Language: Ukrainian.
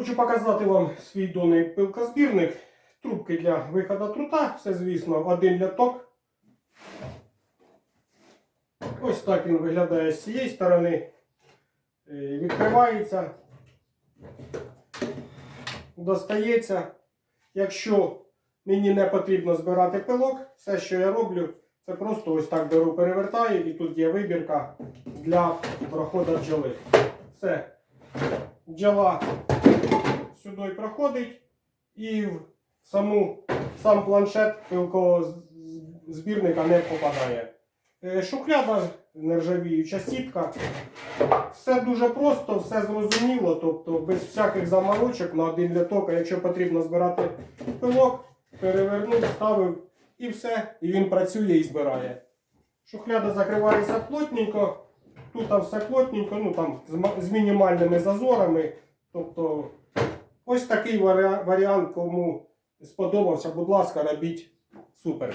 Хочу показати вам свій донний пилкозбірник. Трубки для виходу трута. Все, звісно, один ляток. Ось так він виглядає з цієї сторони. Е, Відкривається. Достається. Якщо мені не потрібно збирати пилок, все, що я роблю, це просто ось так беру, перевертаю, і тут є вибірка для проходу бджоли. Все. Бджола сюди проходить і в саму, сам планшет пилкового збірника не попадає. Е, Шухляда, нержавіюча сітка. Все дуже просто, все зрозуміло, тобто без всяких заморочок на один ляток, а якщо потрібно збирати пилок, перевернув, ставив і все, і він працює і збирає. Шухляда закривається плотненько, тут все плотненько, ну там з мінімальними зазорами. Тобто, ось такий варіа- варіант, кому сподобався, будь ласка, робіть супер.